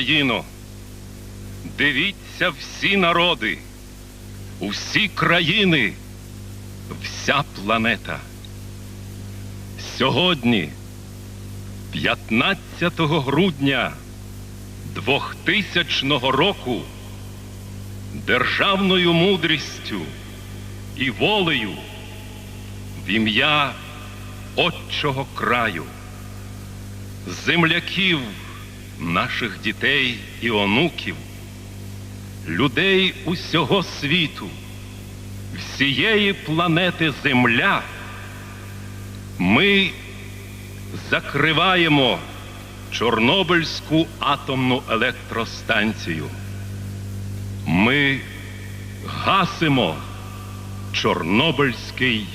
Україно. Дивіться всі народи, усі країни, вся планета. Сьогодні, 15 грудня 2000 року, державною мудрістю і волею в ім'я Отчого краю, земляків наших дітей і онуків, людей усього світу, всієї планети Земля, ми закриваємо Чорнобильську атомну електростанцію. Ми гасимо Чорнобильський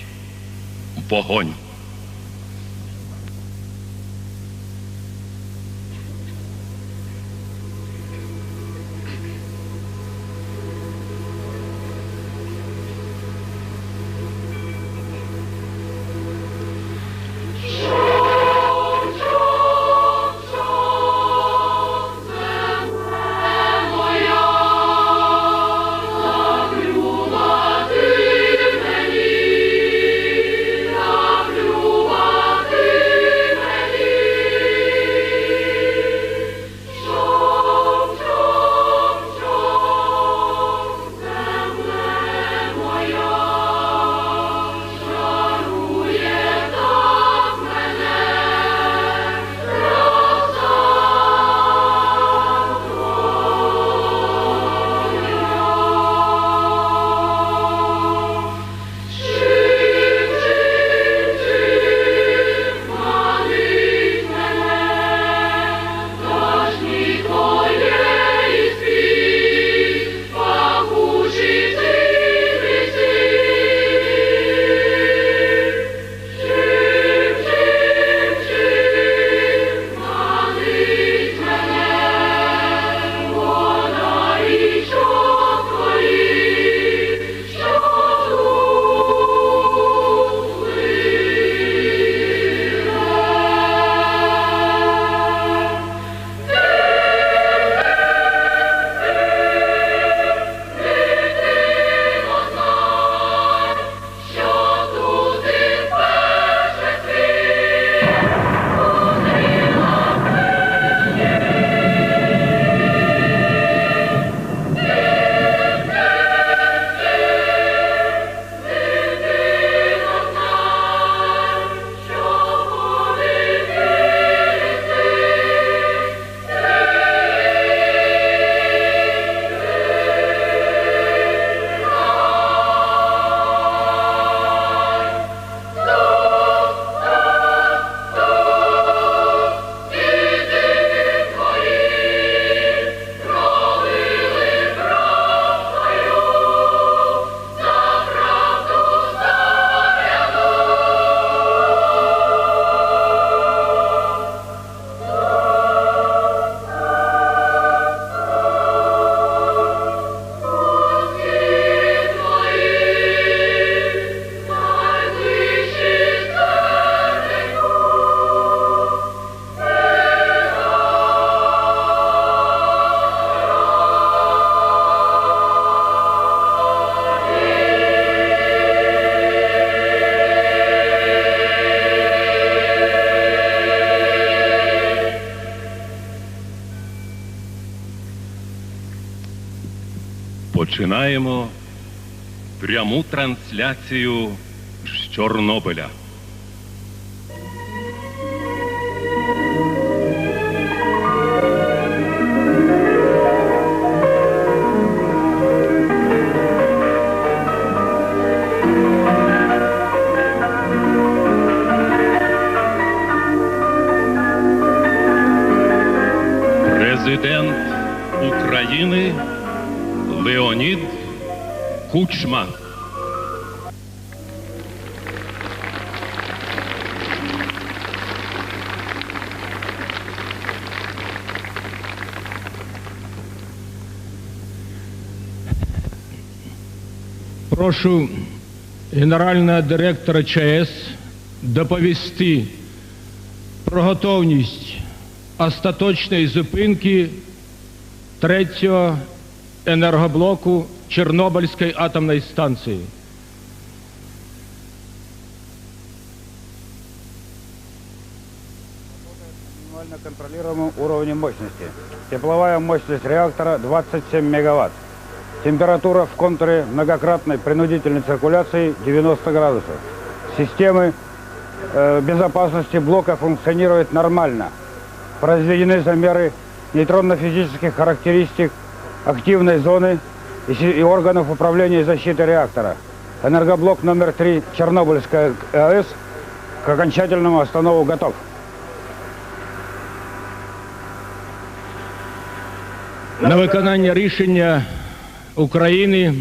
вогонь. Пряму трансляцію з Чорнобиля. Президент України Леонід Кучма. Прошу генерального директора ЧАЕС доповісти про готовність остаточної зупинки третього енергоблоку Чорнобильської атомної станції. контролируемом уровне мощности. Тепловая мощность реактора 27 мегаватт. Температура в контуре многократной принудительной циркуляции 90 градусов. Системы э, безопасности блока функционируют нормально. Произведены замеры нейтронно-физических характеристик активной зоны и, и органов управления и защиты реактора. Энергоблок номер 3 Чернобыльская АЭС к окончательному останову готов. на виконання рішення України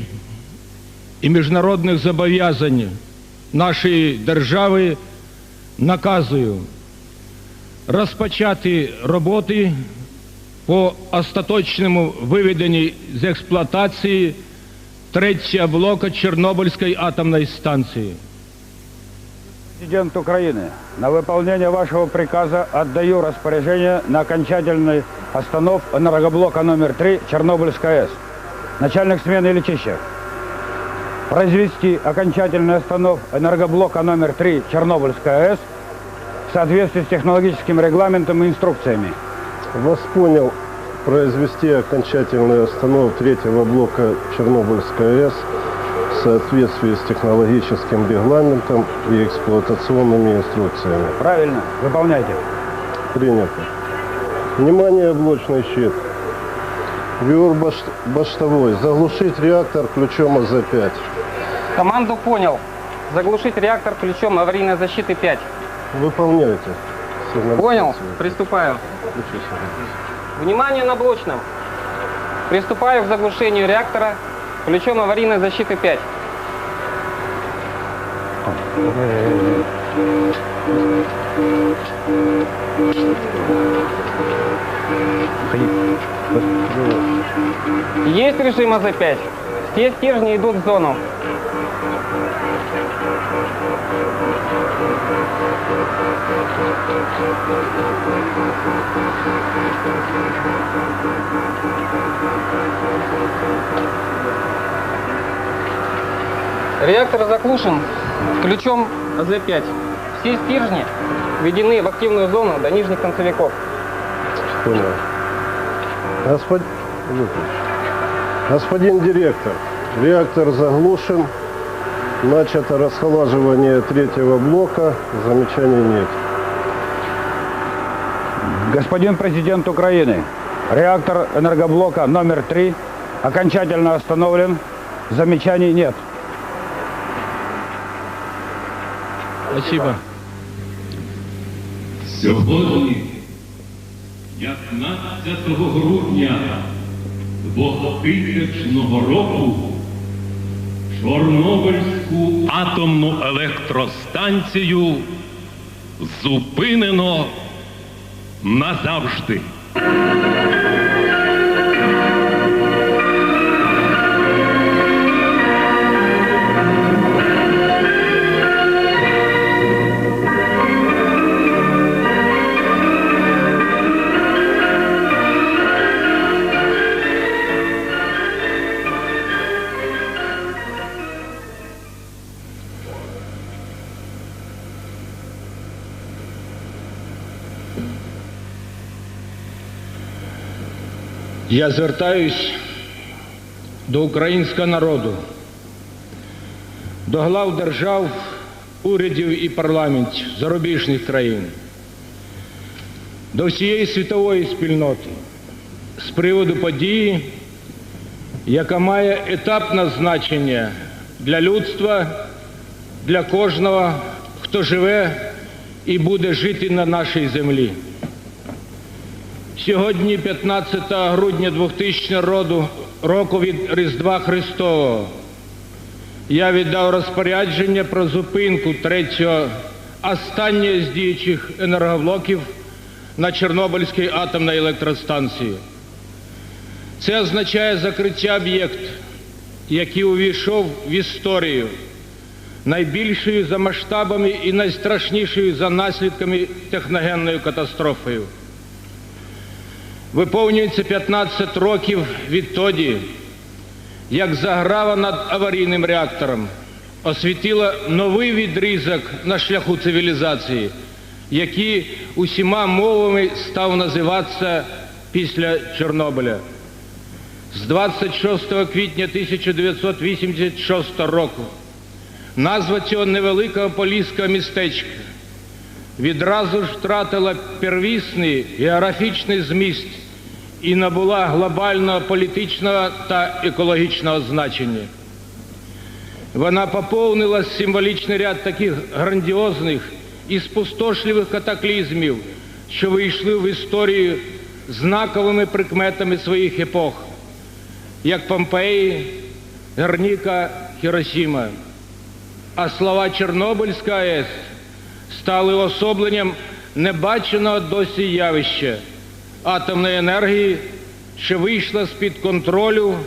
і міжнародних зобов'язань нашої держави наказую розпочати роботи по остаточному виведенні з експлуатації третього блока Чорнобильської атомної станції. Президент Украины, на выполнение вашего приказа отдаю распоряжение на окончательный останов энергоблока номер 3 Чернобыльская АЭС. Начальник смены Лечищев. Произвести окончательный останов энергоблока номер 3 Чернобыльская АЭС в соответствии с технологическим регламентом и инструкциями. Вас понял произвести окончательную остановку третьего блока Чернобыльской АЭС в соответствии с технологическим регламентом и эксплуатационными инструкциями. Правильно, выполняйте. Принято. Внимание, блочный щит. Баш- баштовой. Заглушить реактор ключом АЗ-5. Команду понял. Заглушить реактор ключом аварийной защиты 5. Выполняйте. Понял. Приступаю. Внимание на блочном. Приступаю к заглушению реактора ключом аварийной защиты 5. Есть режим АЗ-5. Все стержни идут в зону. Реактор заглушен ключом АЗ-5. Все стержни введены в активную зону до нижних концевиков. Понял. Господ... выключи. Господин директор, реактор заглушен. Начато расхолаживание третьего блока. Замечаний нет. Господин президент Украины, реактор энергоблока номер 3 окончательно остановлен. Замечаний нет. Спасибо. Сьогодні, 15 грудня 2000 року, Чорнобильську атомну електростанцію зупинено назавжди. Я звертаюсь до українського народу, до глав держав, урядів і парламентів зарубіжних країн, до всієї світової спільноти з приводу події, яка має етапне значення для людства, для кожного, хто живе і буде жити на нашій землі. Сьогодні, 15 грудня 2000 роду, року від Різдва Христового, я віддав розпорядження про зупинку третього останнього з діючих енергоблоків на Чорнобильській атомній електростанції. Це означає закриття об'єкт, який увійшов в історію найбільшою за масштабами і найстрашнішою за наслідками техногенною катастрофою. Виповнюється 15 років відтоді, як заграва над аварійним реактором освітила новий відрізок на шляху цивілізації, який усіма мовами став називатися після Чорнобиля. З 26 квітня 1986 року назва цього невеликого поліського містечка відразу ж втратила первісний географічний зміст і набула глобального політичного та екологічного значення. Вона поповнила символічний ряд таких грандіозних і спустошливих катаклізмів, що вийшли в історію знаковими прикметами своїх епох, як Помпеї, Герніка, Хіросіма. А слова Чорнобильська АЕС стали особленням небаченого досі явища атомної енергії, що вийшла з-під контролю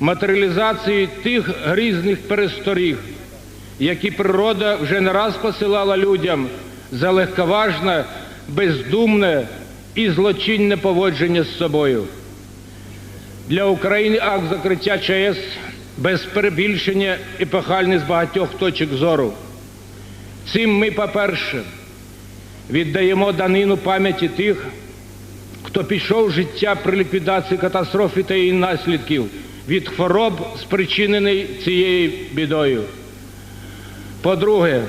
матеріалізації тих грізних пересторіг, які природа вже не раз посилала людям за легковажне, бездумне і злочинне поводження з собою. Для України акт закриття ЧАЕС без перебільшення епохальний з багатьох точок зору. Цим ми, по-перше, віддаємо данину пам'яті тих, хто пішов життя при ліквідації катастрофи та її наслідків від хвороб, спричинений цією бідою. По-друге,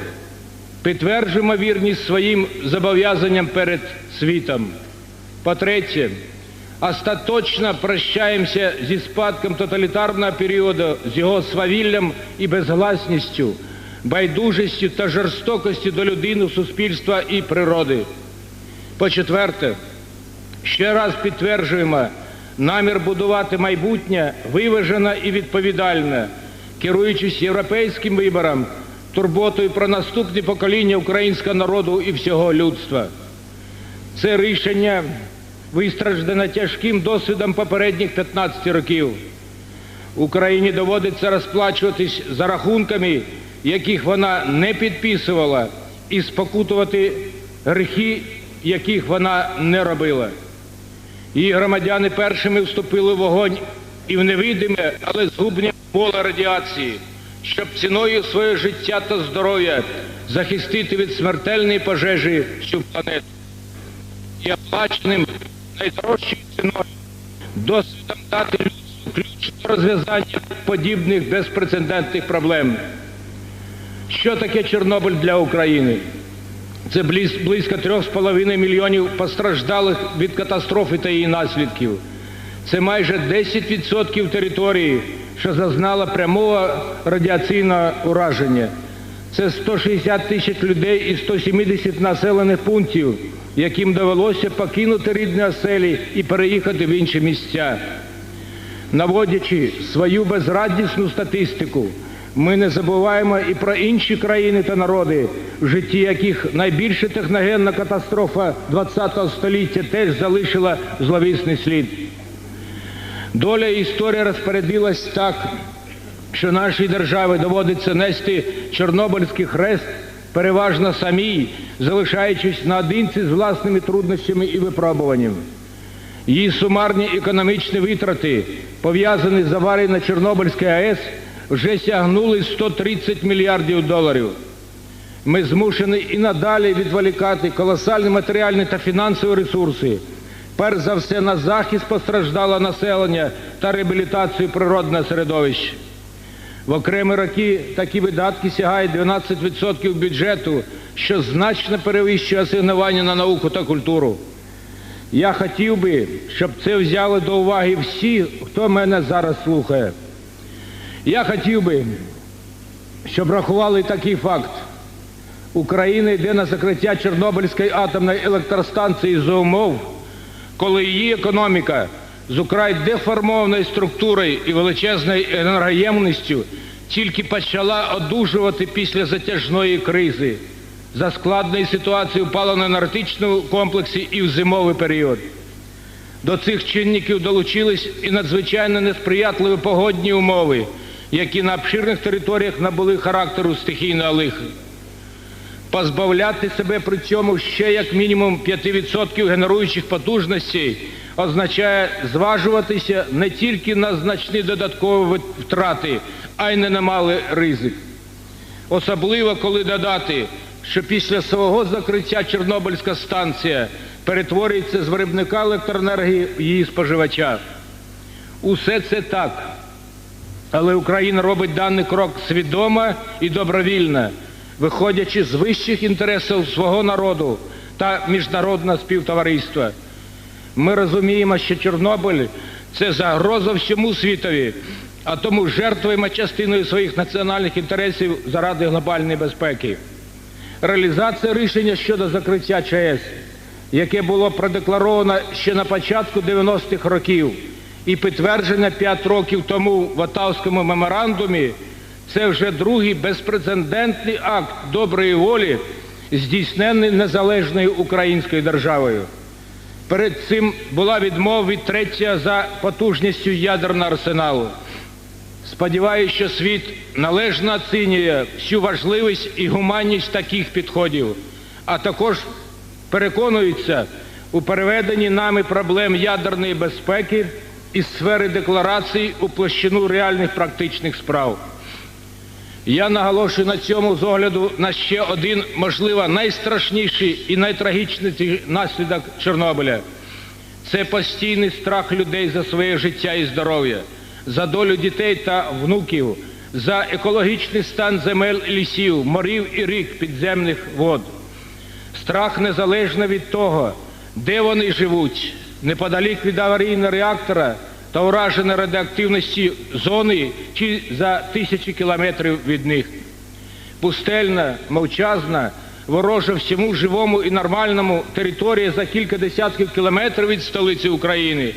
підтверджуємо вірність своїм зобов'язанням перед світом. По-третє, остаточно прощаємося зі спадком тоталітарного періоду, з його свавіллям і безгласністю, байдужістю та жорстокістю до людини, суспільства і природи. По-четверте, ще раз підтверджуємо намір будувати майбутнє виважено і відповідальне, керуючись європейським вибором, турботою про наступні покоління українського народу і всього людства. Це рішення вистраждане тяжким досвідом попередніх 15 років. Україні доводиться розплачуватись за рахунками, яких вона не підписувала, і спокутувати гріхи, яких вона не робила. Її громадяни першими вступили в вогонь і в невидиме, але згубне поле радіації, щоб ціною своє життя та здоров'я захистити від смертельної пожежі всю планету. І оплаченим найдорожчою ціною досвідом дати людству ключ до розв'язання подібних безпрецедентних проблем. Що таке Чорнобиль для України? Це близько 3,5 мільйонів постраждалих від катастрофи та її наслідків. Це майже 10% території, що зазнала прямого радіаційного ураження. Це 160 тисяч людей і 170 населених пунктів, яким довелося покинути рідні оселі і переїхати в інші місця. Наводячи свою безрадісну статистику, ми не забуваємо і про інші країни та народи, в житті яких найбільша техногенна катастрофа ХХ століття теж залишила зловісний слід. Доля і історія розпорядилась так, що нашій державі доводиться нести Чорнобильський хрест переважно самій, залишаючись наодинці з власними труднощами і випробуваннями. Її сумарні економічні витрати, пов'язані з аварією на Чорнобильській АЕС, вже сягнули 130 мільярдів доларів. Ми змушені і надалі відволікати колосальні матеріальні та фінансові ресурси, перш за все на захист постраждалого населення та реабілітацію природного середовища. В окремі роки такі видатки сягають 12% бюджету, що значно перевищує асигнування на науку та культуру. Я хотів би, щоб це взяли до уваги всі, хто мене зараз слухає. Я хотів би, щоб рахували такий факт. Україна йде на закриття Чорнобильської атомної електростанції за умов, коли її економіка з украй деформованою структурою і величезною енергоємністю тільки почала одужувати після затяжної кризи за складної ситуації в паливно-енергетичному комплексі і в зимовий період. До цих чинників долучились і надзвичайно несприятливі погодні умови, які на обширних територіях набули характеру стихійного лиха. Позбавляти себе при цьому ще як мінімум 5% генеруючих потужностей означає зважуватися не тільки на значні додаткові втрати, а й не на немалий ризик. Особливо, коли додати, що після свого закриття Чорнобильська станція перетворюється з виробника електроенергії в її споживача. Усе це так. Але Україна робить даний крок свідомо і добровільно, виходячи з вищих інтересів свого народу та міжнародного співтовариства. Ми розуміємо, що Чорнобиль це загроза всьому світові, а тому жертвуємо частиною своїх національних інтересів заради глобальної безпеки. Реалізація рішення щодо закриття ЧАЕС, яке було продекларовано ще на початку 90-х років і підтверджено 5 років тому в Отавському меморандумі, це вже другий безпрецедентний акт доброї волі, здійснений незалежною українською державою. Перед цим була відмова від третього за потужністю ядерного арсеналу. Сподіваюся, що світ належно оцінює всю важливість і гуманність таких підходів, а також переконується у переведенні нами проблем ядерної безпеки із сфери декларацій у площину реальних практичних справ. Я наголошую на цьому з огляду на ще один, можливо, найстрашніший і найтрагічніший наслідок Чорнобиля. Це постійний страх людей за своє життя і здоров'я, за долю дітей та внуків, за екологічний стан земель лісів, морів і рік підземних вод. Страх незалежно від того, де вони живуть, неподалік від аварійного реактора та ураженої радіоактивності зони чи за тисячі кілометрів від них. Пустельна, мовчазна, ворожа всьому живому і нормальному територія за кілька десятків кілометрів від столиці України,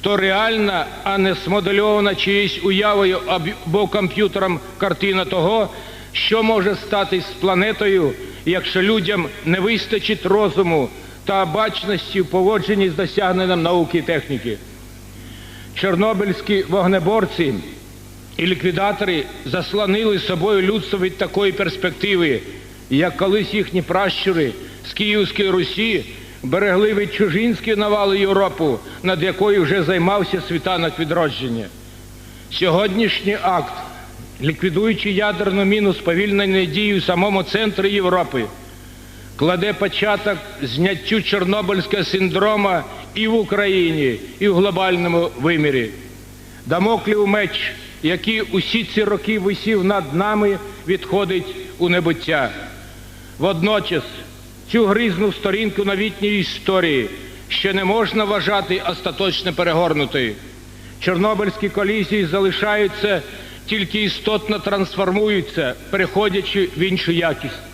то реальна, а не смодельована чиюсь уявою або комп'ютером картина того, що може стати з планетою, якщо людям не вистачить розуму та обачності в поводженні з досягненням науки і техніки. Чорнобильські вогнеборці і ліквідатори заслонили собою людство від такої перспективи, як колись їхні пращури з Київської Русі берегли від чужинської навали Європу, над якою вже займався світанок відродження. Сьогоднішній акт, ліквідуючи ядерну міну сповільненої дії в самому центрі Європи, кладе початок зняттю Чорнобильського синдрома і в Україні, і в глобальному вимірі. Дамоклів меч, який усі ці роки висів над нами, відходить у небуття. Водночас цю грізну сторінку новітньої історії ще не можна вважати остаточно перегорнутою. Чорнобильські колізії залишаються, тільки істотно трансформуються, переходячи в іншу якість.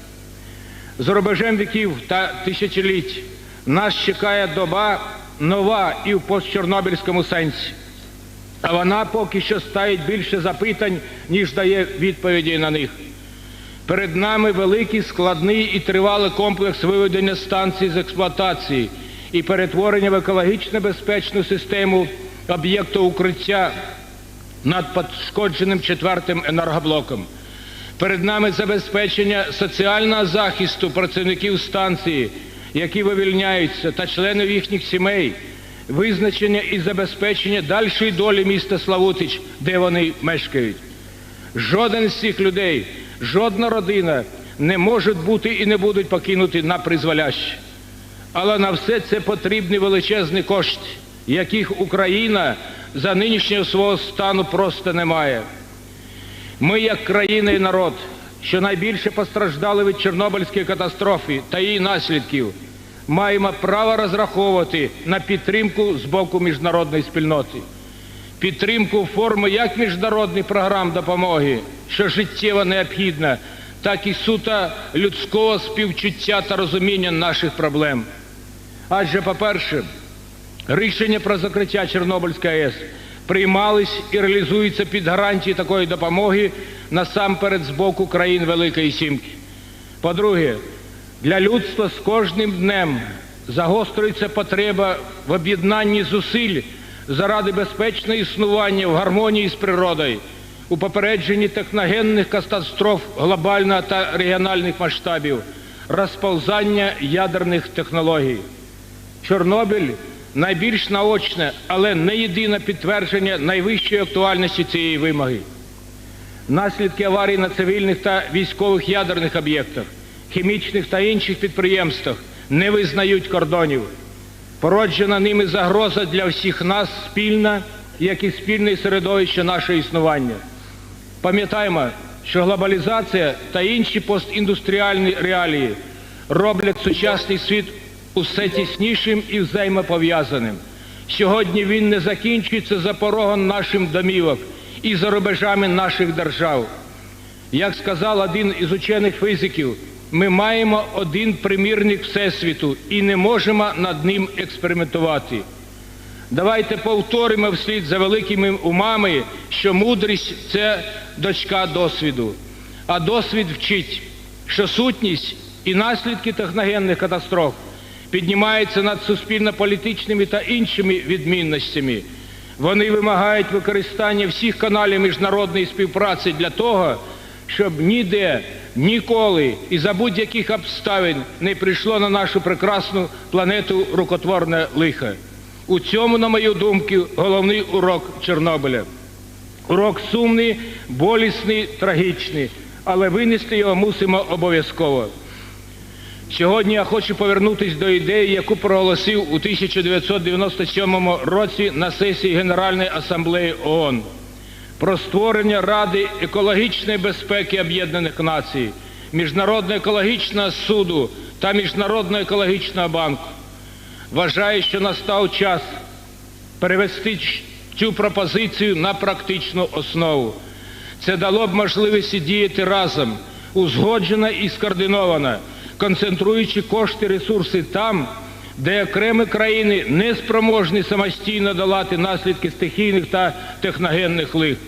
За рубежем віків та тисячоліть нас чекає доба нова і в постчорнобильському сенсі. А вона поки що ставить більше запитань, ніж дає відповіді на них. Перед нами великий, складний і тривалий комплекс виведення станцій з експлуатації і перетворення в екологічно безпечну систему об'єкту укриття над пошкодженим четвертим енергоблоком. Перед нами забезпечення соціального захисту працівників станції, які вивільняються, та членів їхніх сімей, визначення і забезпечення дальшої долі міста Славутич, де вони мешкають. Жоден з цих людей, жодна родина не можуть бути і не будуть покинуті на призволяще. Але на все це потрібні величезні кошти, яких Україна за нинішнього свого стану просто не має. Ми, як країна і народ, що найбільше постраждали від Чорнобильської катастрофи та її наслідків, маємо право розраховувати на підтримку з боку міжнародної спільноти. Підтримку в формі як міжнародних програм допомоги, що життєво необхідна, так і суто людського співчуття та розуміння наших проблем. Адже, по-перше, рішення про закриття Чорнобильської АЕС приймались і реалізуються під гарантії такої допомоги насамперед з боку країн Великої Сімки. По-друге, для людства з кожним днем загострюється потреба в об'єднанні зусиль заради безпечного існування в гармонії з природою, у попередженні техногенних катастроф глобального та регіональних масштабів, розповзання ядерних технологій. Чорнобиль найбільш наочне, але не єдине підтвердження найвищої актуальності цієї вимоги. Наслідки аварій на цивільних та військових ядерних об'єктах, хімічних та інших підприємствах не визнають кордонів. Породжена ними загроза для всіх нас спільна, як і спільне середовище нашого існування. Пам'ятаємо, що глобалізація та інші постіндустріальні реалії роблять сучасний світ усе тіснішим і взаємопов'язаним. Сьогодні він не закінчується за порогом наших домівок і за рубежами наших держав. Як сказав один із учених фізиків, ми маємо один примірник Всесвіту і не можемо над ним експериментувати. Давайте повторимо вслід за великими умами, що мудрість це дочка досвіду. А досвід вчить, що сутність і наслідки техногенних катастроф піднімаються над суспільно-політичними та іншими відмінностями. Вони вимагають використання всіх каналів міжнародної співпраці для того, щоб ніде, ніколи і за будь-яких обставин не прийшло на нашу прекрасну планету рукотворне лихо. У цьому, на мою думку, головний урок Чорнобиля. Урок сумний, болісний, трагічний, але винести його мусимо обов'язково. Сьогодні я хочу повернутися до ідеї, яку проголосив у 1997 році на сесії Генеральної асамблеї ООН про створення Ради екологічної безпеки Об'єднаних Націй, Міжнародного екологічного суду та Міжнародного екологічного банку. Вважаю, що настав час перевести цю пропозицію на практичну основу. Це дало б можливість діяти разом, узгоджено і скоординовано, концентруючи кошти, ресурси там, де окремі країни не спроможні самостійно долати наслідки стихійних та техногенних лих.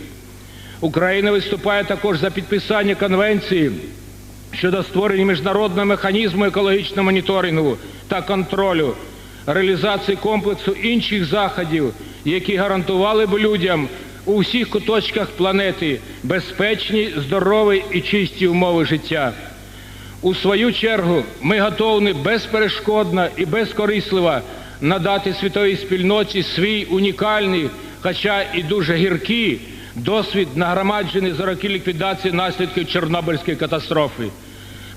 Україна виступає також за підписання конвенції щодо створення міжнародного механізму екологічного моніторингу та контролю, реалізації комплексу інших заходів, які гарантували б людям у всіх куточках планети безпечні, здорові і чисті умови життя. У свою чергу ми готові безперешкодно і безкорисливо надати світовій спільноті свій унікальний, хоча і дуже гіркий, досвід нагромаджений за роки ліквідації наслідків Чорнобильської катастрофи.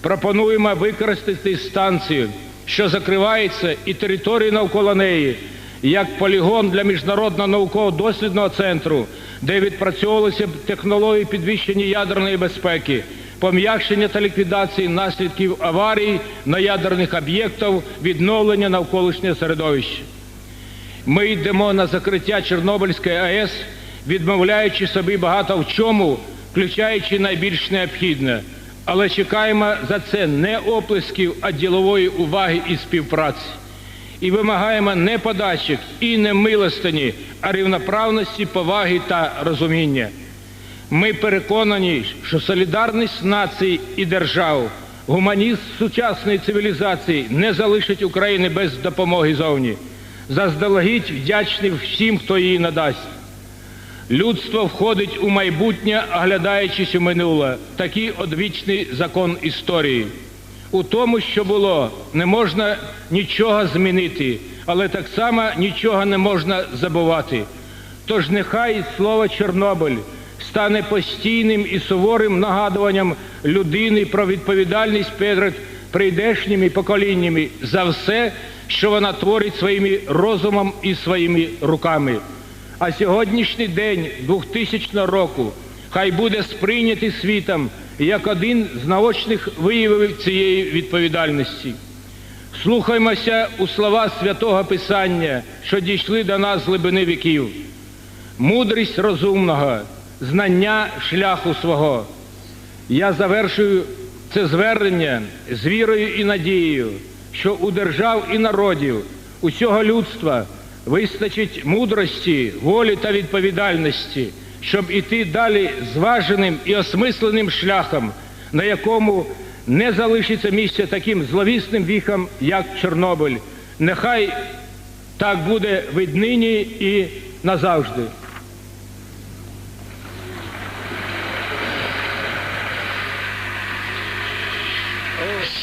Пропонуємо використати станцію, що закривається, і територію навколо неї, як полігон для міжнародного науково-дослідного центру, де відпрацьовувалися технології підвищення ядерної безпеки, пом'якшення та ліквідації наслідків аварій на ядерних об'єктах, відновлення навколишнього середовища. Ми йдемо на закриття Чорнобильської АЕС, відмовляючи собі багато в чому, включаючи найбільш необхідне. Але чекаємо за це не оплесків, а ділової уваги і співпраці. І вимагаємо не подачок і не милостині, а рівноправності, поваги та розуміння. Ми переконані, що солідарність націй і держав, гуманізм сучасної цивілізації не залишить України без допомоги зовні. Заздалегідь вдячний всім, хто її надасть. Людство входить у майбутнє, оглядаючись у минуле. Такий одвічний закон історії. У тому, що було, не можна нічого змінити, але так само нічого не можна забувати. Тож нехай слово Чорнобиль стане постійним і суворим нагадуванням людини про відповідальність перед прийдешніми поколіннями за все, що вона творить своїм розумом і своїми руками. А сьогоднішній день 2000 року хай буде сприйнятий світом як один з наочних виявів цієї відповідальності. Слухаймося у слова святого Писання, що дійшли до нас з глибини віків. Мудрість розумного, знання шляху свого. Я завершую це звернення з вірою і надією, що у держав і народів усього людства вистачить мудрості, волі та відповідальності, щоб іти далі зваженим і осмисленим шляхом, на якому не залишиться місця таким зловісним віхам, як Чорнобиль. Нехай так буде віднині і назавжди.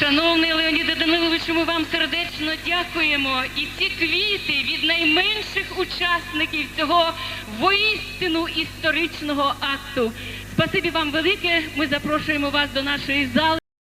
Шановний Леоніде Даниловичу, ми вам сердечно дякуємо. І ці квіти від найменших учасників цього воістину історичного акту. Спасибі вам велике. Ми запрошуємо вас до нашої зали.